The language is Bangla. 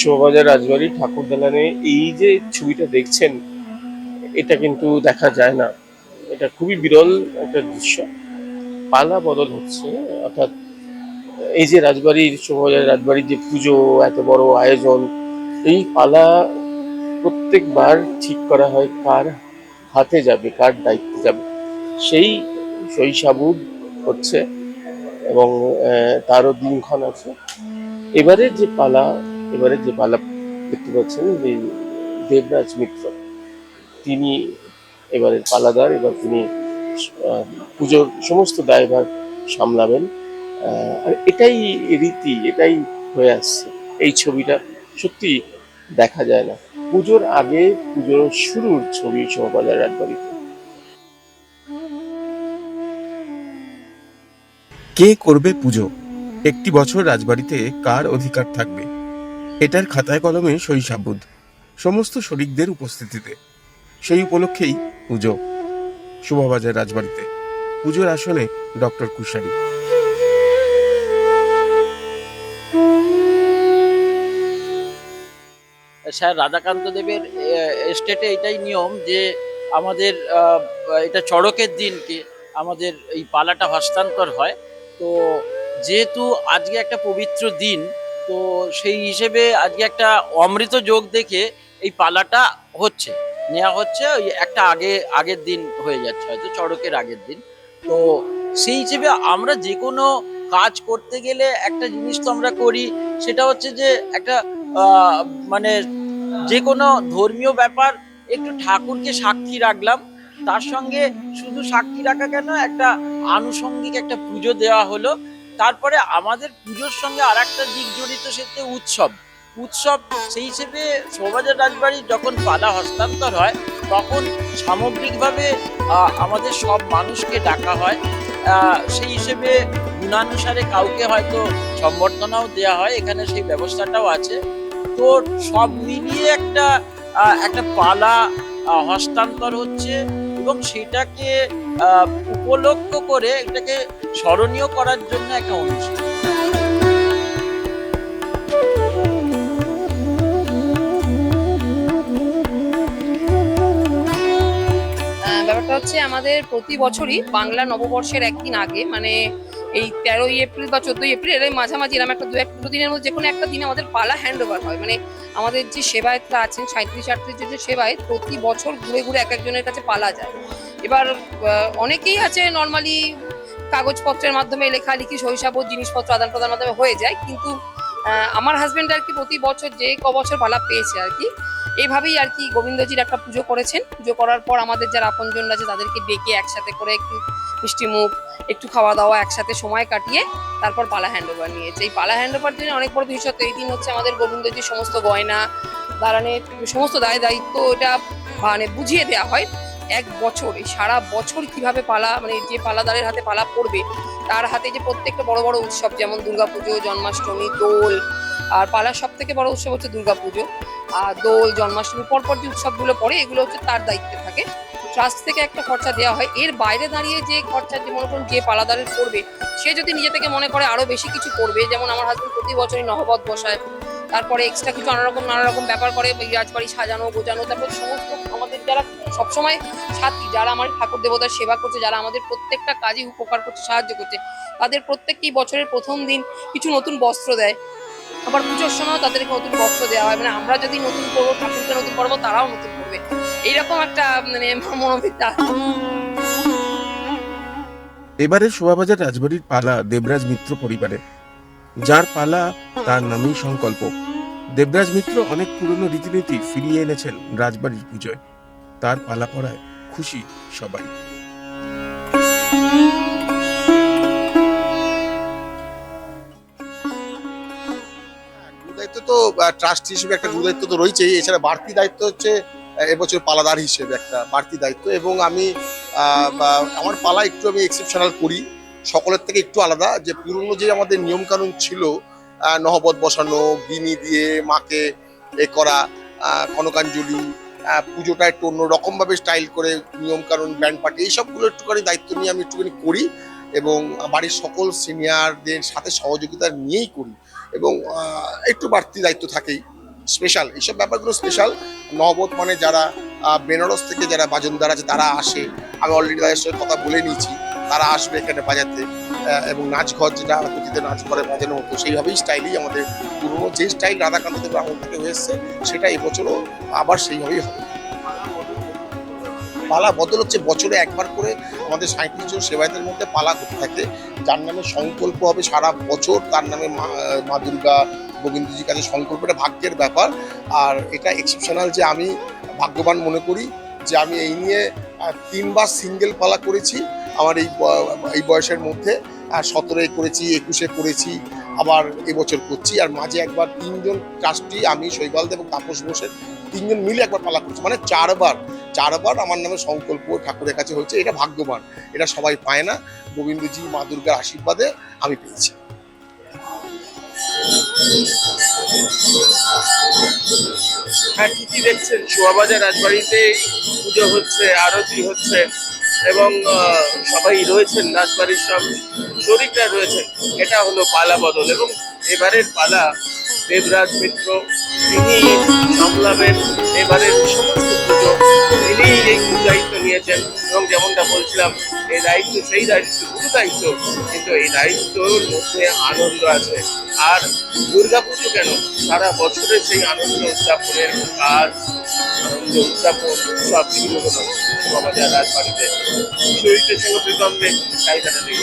শোভাবাজার রাজবাড়ি ঠাকুর দালানে এই যে ছবিটা দেখছেন, এটা কিন্তু দেখা যায় না। এটা খুবই বিরল একটা দৃশ্য। পালা বদল হচ্ছে, অর্থাৎ এই যে রাজবাড়ির শোভাবাজার রাজবাড়ির যে পুজো, এত বড় আয়োজন, এই পালা প্রত্যেকবার ঠিক করা হয় কার হাতে যাবে, কার দায়িত্বে যাবে। সেই শৈশাবুদ হচ্ছে এবং তারও দিনক্ষণ আছে। এবারে যে পালা এবারে যে পালা দেখতে পাচ্ছেন যে দেবরাজ মিত্র, তিনি এবারের পালাদার, এবার তিনি পুজোর সমস্ত দায়ভার সামলাবেন। আর এটাই রীতি, এটাই হয়ে আসছে। এই ছবিটা সত্যি দেখা যায় না। পুজোর আগে, পুজোর শুরুর ছবি শোভাবাজার রাজবাড়িতে কে করবে পুজো? একটি বছর রাজবাড়িতে কার অধিকার থাকবে? এটার খাতায় কলমে শৈশাবুদ সমস্ত শরিকদের উপস্থিতিতে। সেই উপলক্ষেই পুজো। শোভাবাজার রাজবাড়িতে। পুজোর আসনে ডক্টর কুশারি স্যার, রাধাকান্ত দেবের স্টেটে এটাই নিয়ম যে আমাদের এটা চড়কের দিনকে আমাদের এই পালাটা হস্তান্তর হয়। তো যেহেতু আজকে একটা পবিত্র দিন তো সেই হিসেবে আজকে একটা অমৃত যোগ দেখে এই পালাটা হচ্ছে। নেওয়া হচ্ছে ওই একটা আগে, আগের দিন হয়ে যাচ্ছে হয়তো, চড়কের আগের দিন। তো সেই হিসেবে আমরা যে কোনো কাজ করতে গেলে একটা জিনিস তো আমরা করি, সেটা হচ্ছে যে একটা মানে যে কোনো ধর্মীয় ব্যাপার, একটু ঠাকুরকে সাক্ষী রাখলাম। তার সঙ্গে শুধু সাক্ষী রাখা কেন, একটা আনুষঙ্গিক একটা পুজো দেওয়া হলো। তারপরে আমাদের পুজোর সঙ্গে আর একটা দিক জড়িত সেতে উৎসব। উৎসব সেই হিসেবে শোভাজার রাজবাড়ি যখন পালা হস্তান্তর হয়, তখন সামগ্রিকভাবে আমাদের সব মানুষকে ডাকা হয়। সেই হিসেবে গুণানুসারে কাউকে হয়তো সম্বর্ধনাও দেওয়া হয়, এখানে সেই ব্যবস্থাটাও আছে। তো সব মিলিয়ে একটা একটা পালা হস্তান্তর হচ্ছে। এবং সেটাকে উপলক্ষ করে এটাকে স্মরণীয় করার জন্য একটা অনুষ্ঠান ব্যাপারটা হচ্ছে আমাদের প্রতি বছরই বাংলা নববর্ষের একদিন আগে মানে এই তেরোই এপ্রিল বা চোদ্দই এপ্রিল এর মাঝামাঝি এরকম একটা দু এক, দুটো দিনের মধ্যে যে কোনো একটা দিনে আমাদের পালা হ্যান্ড ওভার হয়। মানে আমাদের যে সেবায়তরা আছেন সাঁত্রিশ আটত্রিশ যে সেবায়ত প্রতি বছর ঘুরে ঘুরে এক একজনের কাছে পালা যায়। এবার অনেকেই আছে নর্মালি কাগজপত্রের মাধ্যমে লেখালেখি শৈশাবত জিনিসপত্র আদান প্রদান মাধ্যমে হয়ে যায়। কিন্তু আমার হাজব্যান্ড আর কি প্রতি বছর যে ক বছর পালা পেয়েছে আর কি, এইভাবেই আর কি গোবিন্দজির একটা পুজো করেছেন। পুজো করার পর আমাদের যারা আপনজন আছে তাদেরকে ডেকে একসাথে করে একটু মিষ্টি মুখ একটু খাওয়া দাওয়া একসাথে সময় কাটিয়ে তারপর পালা হ্যান্ড ওভার নিয়েছে এই পালা হ্যান্ড ওভার দিনে অনেক বড় বিশেষত এই দিন হচ্ছে আমাদের গোবিন্দজির সমস্ত গয়না দাঁড়ানের সমস্ত দায় দায়িত্ব এটা মানে বুঝিয়ে দেওয়া হয় এক বছর। এই সারা বছর কীভাবে পালা মানে যে পালাদারের হাতে পালা পড়বে, তার হাতে যে প্রত্যেকটা বড় বড় উৎসব, যেমন দুর্গাপুজো, জন্মাষ্টমী, দোল, আর পালার সব থেকে বড় উৎসব হচ্ছে দুর্গাপুজো। আর দোল, জন্মাষ্টমী, পরপর যে উৎসবগুলো পড়ে, এগুলো হচ্ছে তার দায়িত্বে থাকে। ট্রাস্ট থেকে একটা খরচা দেওয়া হয়। এর বাইরে দাঁড়িয়ে যে খরচা যে মনে করুন যে পালাদারের করবে, সে যদি নিজে থেকে মনে করে আরও বেশি কিছু করবে, যেমন আমার হাজবেন্ড প্রতি বছরই নহবত বসায়, তারপরে এক্সট্রা কিছু নানা রকম নানা রকম ব্যাপার করে রাজবাড়ি সাজানো গোজানো তারপর সমস্ত আমাদের যারা সবসময় সাথী, যারা আমার ঠাকুর দেবতার সেবা করছে, যারা আমাদের প্রত্যেকটা কাজে উপকার করছে, সাহায্য করছে, তাদের প্রত্যেককেই বছরের প্রথম দিন কিছু নতুন বস্ত্র দেয়। আবার পুজোর সময় তাদেরকে নতুন বস্ত্র দেওয়া হয়। মানে আমরা যদি নতুন করব, ঠাকুরকে নতুন করব, তারাও নতুন করবে। এইরকম একটা মানে মনোবিদ্যা। এবারে শোভাবাজার রাজবাড়ির পালা দেবরাজ মিত্র পরিবারে। যার পালা তার নামেই সংকল্প। দেবরাজ মিত্র অনেক পুরনো রীতিনীতি ফিরিয়ে এনেছেন রাজবাড়ির পুজোয় তার পালা পড়ায় খুশি সবাই। দায়িত্ব তো ট্রাস্ট হিসেবে একটা দায়িত্ব তো রয়েছেই। এছাড়া বাড়তি দায়িত্ব হচ্ছে এবছর পালাদার হিসেবে একটা বাড়তি দায়িত্ব এবং আমি আমার পালা একটু আমি এক্সেপশনাল করি। সকলের থেকে একটু আলাদা যে পুরনো যে আমাদের নিয়ম কানুন ছিল নহবত বসানো, গিনি দিয়ে মাকে এ করা কনকাঞ্জলি পুজোটা একটু অন্যরকম ভাবে স্টাইল করে নিয়ম কানুন ব্যান্ড পার্টি এইসবগুলো একটুখানি দায়িত্ব নিয়ে আমি একটুখানি করি এবং বাড়ির সকল সিনিয়রদের সাথে সহযোগিতা নিয়েই করি এবং একটু বাড়তি দায়িত্ব থাকেই। স্পেশাল, এইসব ব্যাপারগুলো স্পেশাল। নহবত মানে যারা বেনারস থেকে যারা বাজনদার আছে, তারা আসে। আমি অলরেডি তাদের সঙ্গে কথা বলে নিয়েছি। তারা আসবে এখানে বাজাতে এবং নাচ ঘর যেটা অতীতে নাচ ঘরে বাজানো হতো, সেইভাবেই স্টাইলই আমাদের পুরোনো যে স্টাইল রাধাকান্ত আমল থেকে হয়ে এসছে, সেটা এবছরও আবার সেইভাবেই হবে। পালা বদল হচ্ছে বছরে একবার করে আমাদের সাঁত্রিশ জন সেবায়তের মধ্যে পালা করতে থাকে। যার নামে সংকল্প হবে সারা বছর, তার নামে মা দুর্গা গোবিন্দজির কাছে সংকল্পটা ভাগ্যের ব্যাপার। আর এটা এক্সেপশনাল যে আমি ভাগ্যবান মনে করি যে আমি এই নিয়ে তিনবার সিঙ্গেল পালা করেছি আমার এই এই বয়সের মধ্যে। সতেরোয় করেছি, একুশে করেছি, আবার এবছর করছি। আর মাঝে একবার তিনজন ট্রাস্টি আমি, শৈবাল দেব তাপস বসে তিনজন মিলে একবার পালা করছি। মানে চারবার চারবার আমার নামে সংকল্প ঠাকুরের কাছে হয়েছে, এটা ভাগ্যবান। এটা সবাই পায় না। গোবিন্দজি মা দুর্গার আশীর্বাদে আমি পেয়েছি। হ্যাঁ কি কি দেখছেন শোয়াবাজার রাজবাড়িতে পুজো হচ্ছে, আরতি হচ্ছে, এবং সবাই রয়েছেন রাজবাড়ির সব শরীরটা রয়েছেন। এটা হলো পালা বদল এবং এবারের পালা দেবরাজ মিত্র তিনি সামলাবেন এবারের সমস্ত পুজো তিনি এই দায়িত্ব নিয়েছেন। এবং যেমনটা বলছিলাম, এই দায়িত্ব, সেই দায়িত্ব, পুরো দায়িত্ব, কিন্তু এই দায়িত্বর মধ্যে আনন্দ আছে। আর দুর্গাপুজো কেন? সারা বছরের সেই আনন্দ উদযাপনের কাজ, আনন্দ উদযাপন, সব শুরু হলো বাবাজার রাজবাড়িতে। শরীরের সঙ্গে প্রীতম চাহিদাটা নেই